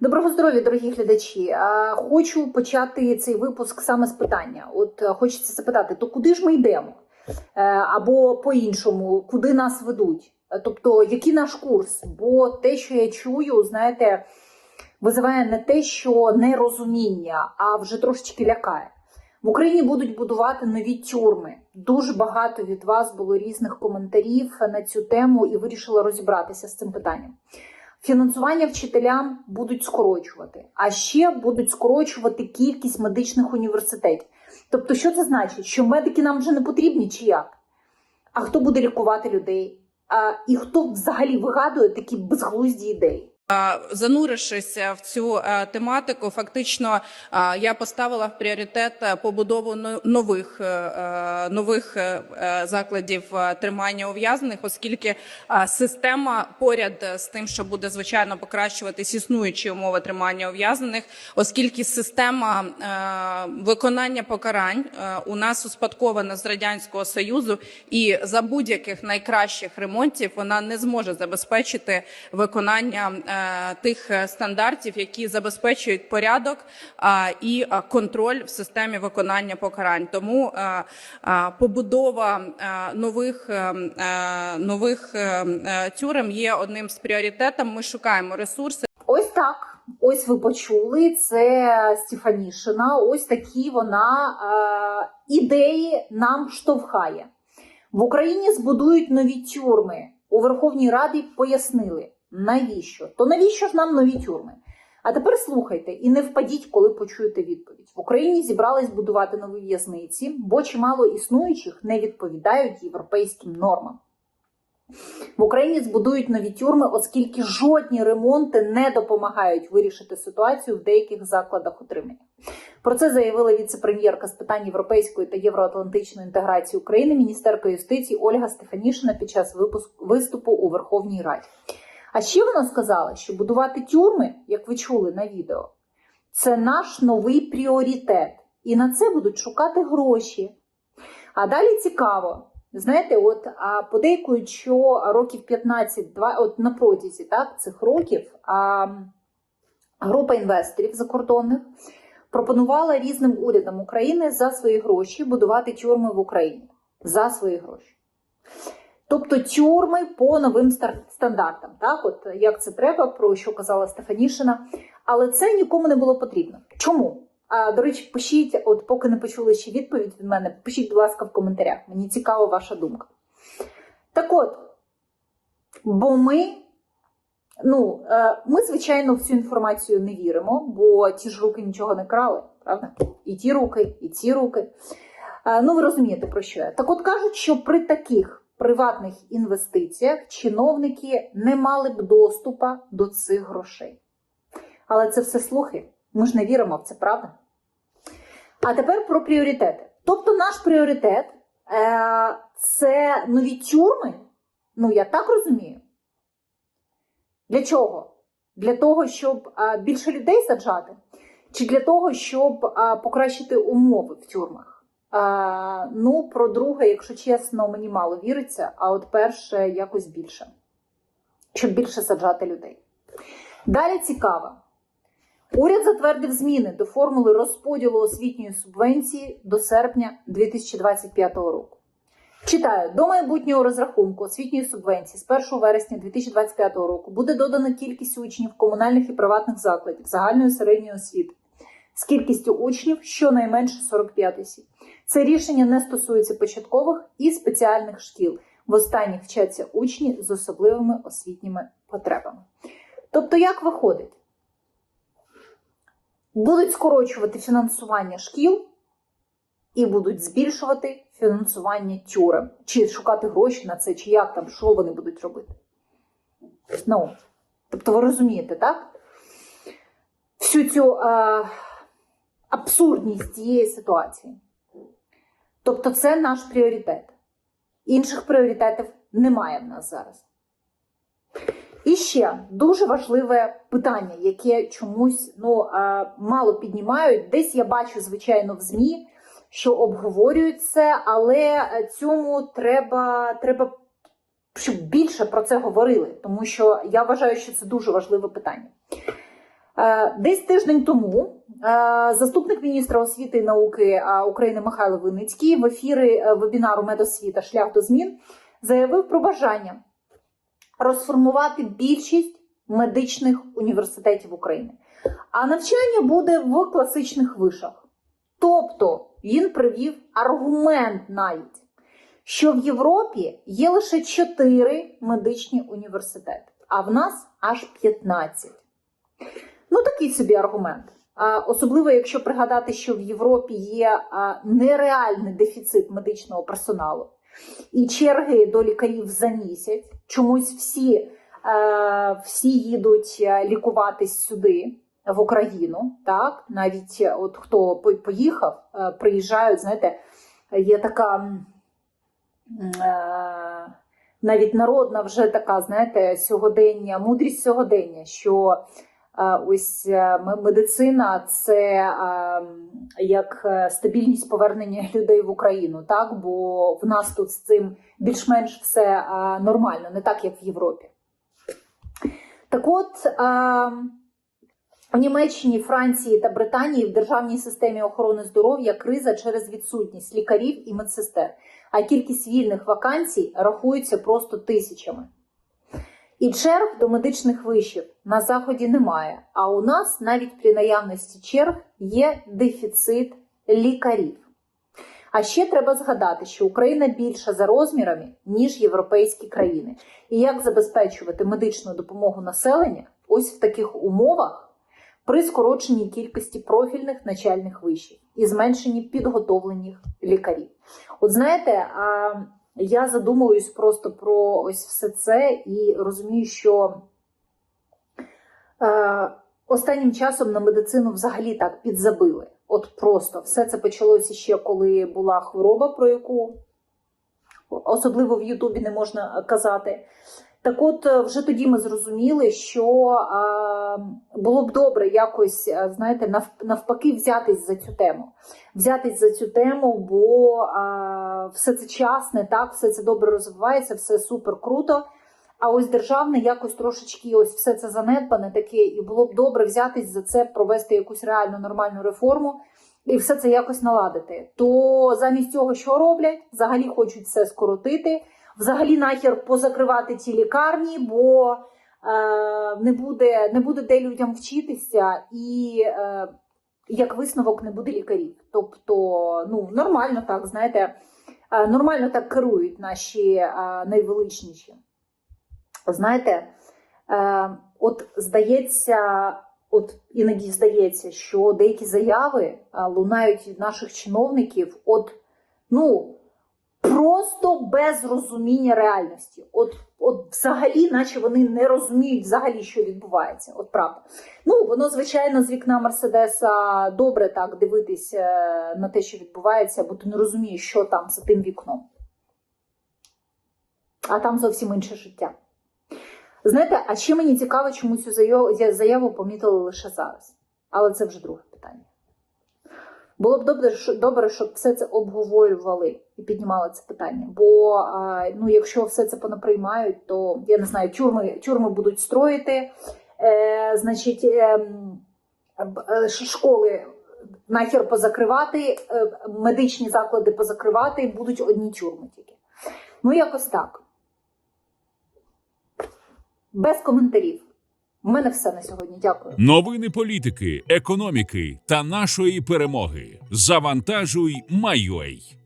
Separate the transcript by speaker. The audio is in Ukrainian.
Speaker 1: Доброго здоров'я, дорогі глядачі. Хочу почати цей випуск саме з питання. От е, хочеться запитати: то куди ж ми йдемо? Е, Або по-іншому, куди нас ведуть? Е, Тобто, який наш курс? Бо те, що я чую, знаєте, визиває не те, що нерозуміння, а вже трошечки лякає. В Україні будуть будувати нові тюрми. Дуже багато від вас було різних коментарів на цю тему і вирішила розібратися з цим питанням. Фінансування вчителям будуть скорочувати, а ще будуть скорочувати кількість медичних університетів. Тобто, що це значить? Що медики нам вже не потрібні чи як? А хто буде лікувати людей? А, і хто взагалі вигадує такі безглузді ідеї?
Speaker 2: Занурившись в цю е, тематику, фактично е, я поставила в пріоритет е, побудову нових, е, е, нових е, е, закладів е, тримання ув'язнених, оскільки е, система поряд з тим, що буде звичайно покращуватись існуючі умови тримання ув'язнених, оскільки система е, виконання покарань е, у нас успадкована з радянського союзу, і за будь-яких найкращих ремонтів вона не зможе забезпечити виконання е, тих е, стандартів, які забезпечують порядок і контроль в системі виконання покарань. Тому е, е, побудова е, нових е, е, нових е, е, тюрем є одним з пріоритетів. Ми шукаємо ресурси.
Speaker 1: Ось так. Ось ви почули. Це Стефанішина. Ось такі вона е, ідеї нам штовхає. В Україні збудують нові тюрми. У Верховній Раді пояснили, навіщо? То навіщо ж нам нові тюрми? А тепер слухайте і не впадіть, коли почуєте відповідь. В Україні зібрались будувати нові в'язниці, бо чимало існуючих не відповідають європейським нормам. В Україні збудують нові тюрми, оскільки жодні ремонти не допомагають вирішити ситуацію в деяких закладах утримання. Про це заявила віце-прем'єрка з питань європейської та євроатлантичної інтеграції України, міністерка юстиції Ольга Стефанішина під час випуск- виступу у Верховній Раді. А ще вона сказала, що будувати тюрми, як ви чули на відео, це наш новий пріоритет, і на це будуть шукати гроші. А далі цікаво. Знаєте, от а подейкують, що років 15, два, от на протязі так, цих років а, група інвесторів закордонних пропонувала різним урядам України за свої гроші будувати тюрми в Україні. За свої гроші. Тобто тюрми по новим стандартам, так, от як це треба, про що казала Стефанішина. Але це нікому не було потрібно. Чому? А, до речі, пишіть, от поки не почули ще відповідь від мене, пишіть, будь ласка, в коментарях. Мені цікава ваша думка. Так от, бо ми, ну, е, ми, звичайно, в цю інформацію не віримо, бо ті ж руки нічого не крали, правда? І ті руки, і ці руки. Е, Ну, ви розумієте, про що я. Так от кажуть, що при таких приватних інвестиціях чиновники не мали б доступа до цих грошей. Але це все слухи. Ми ж не віримо в це, правда? А тепер про пріоритети. Тобто, наш пріоритет е, це нові тюрми. Ну, я так розумію. Для чого? Для того, щоб е, більше людей саджати, чи для того, щоб е, покращити умови в тюрмах? Е, ну, про друге, якщо чесно, мені мало віриться, а от перше якось більше. Щоб більше саджати людей. Далі цікаво. Уряд затвердив зміни до формули розподілу освітньої субвенції до серпня 2025 року. Читаю, до майбутнього розрахунку освітньої субвенції з 1 вересня 2025 року буде додана кількість учнів комунальних і приватних закладів загальної середньої освіти з кількістю учнів щонайменше 45 осіб. Це рішення не стосується початкових і спеціальних шкіл. В останніх вчаться учні з особливими освітніми потребами. Тобто, як виходить? Будуть скорочувати фінансування шкіл і будуть збільшувати фінансування тюрем. Чи шукати гроші на це, чи як там, що вони будуть робити. Ну, тобто, ви розумієте, так? Всю цю е, абсурдність цієї ситуації. Тобто, це наш пріоритет. Інших пріоритетів немає в нас зараз. І ще дуже важливе питання, яке чомусь ну, мало піднімають. Десь я бачу, звичайно, в ЗМІ, що обговорюють це, але цьому треба, треба, щоб більше про це говорили, тому що я вважаю, що це дуже важливе питання. Е, Десь тиждень тому е, заступник міністра освіти і науки е, України Михайло Винницький в ефірі вебінару Медосвіта Шлях до змін заявив про бажання розформувати більшість медичних університетів України. А навчання буде в класичних вишах. Тобто він привів аргумент навіть, що в Європі є лише 4 медичні університети, а в нас аж 15. Ну, такий собі аргумент. Особливо, якщо пригадати, що в Європі є нереальний дефіцит медичного персоналу і черги до лікарів за місяць. Чомусь всі, е, всі їдуть е, лікуватись сюди, в Україну. Так? Навіть е, от хто поїхав, приїжджають, знаєте, є така. Навіть народна вже така, знаєте, сьогодення, мудрість сьогодення, що ось е, медицина це як е, стабільність повернення людей в Україну, так бо в нас тут з цим більш-менш все нормально, не так як в Європі. Так от в Німеччині, Франції та Британії в державній системі охорони здоров'я криза через відсутність лікарів і медсестер, а кількість вільних вакансій рахується просто тисячами. І черг до медичних вишів на заході немає. А у нас навіть при наявності черг є дефіцит лікарів. А ще треба згадати, що Україна більша за розмірами, ніж європейські країни. І як забезпечувати медичну допомогу населення ось в таких умовах при скороченій кількості профільних начальних вишів і зменшенні підготовлених лікарів. От знаєте, я задумуюсь просто про ось все це і розумію, що е, останнім часом на медицину взагалі так підзабили. От просто все це почалося ще коли була хвороба, про яку особливо в Ютубі не можна казати. Так от, е, вже тоді ми зрозуміли, що е, було б добре якось, е, знаєте, нав- навпаки, взятись за цю тему. Взятись за цю тему, бо все це часне, так, все це добре розвивається, все супер круто. А ось державне якось трошечки ось все це занедбане таке, і було б добре взятись за це, провести якусь реальну нормальну реформу і все це якось наладити. То замість цього, що роблять, взагалі хочуть все скоротити взагалі нахер позакривати ті лікарні, бо е, не, буде, не буде де людям вчитися, і е, як висновок не буде лікарів. Тобто, ну нормально так, знаєте, е, нормально так керують наші е, найвеличніші. Знаєте, е, от здається, от іноді здається, що деякі заяви е, лунають від наших чиновників, от, ну просто без розуміння реальності. От, от взагалі, наче вони не розуміють взагалі, що відбувається. От правда. Ну, воно, звичайно, з вікна Мерседеса добре так дивитись е, на те, що відбувається, бо ти не розумієш, що там за тим вікном. А там зовсім інше життя. Знаєте, а ще мені цікаво, чому цю заяву, помітили лише зараз. Але це вже друге питання. Було б добре, щоб все це обговорювали і піднімали це питання. Бо ну, якщо все це понаприймають, то я не знаю, тюрми, тюрми будуть строїти, е, значить, е, м, б- е, школи нахер позакривати, е, медичні заклади позакривати, будуть одні тюрми тільки. Ну, якось так. Без коментарів. У мене все на сьогодні. Дякую.
Speaker 3: Новини політики, економіки та нашої перемоги. Завантажуй, Майой.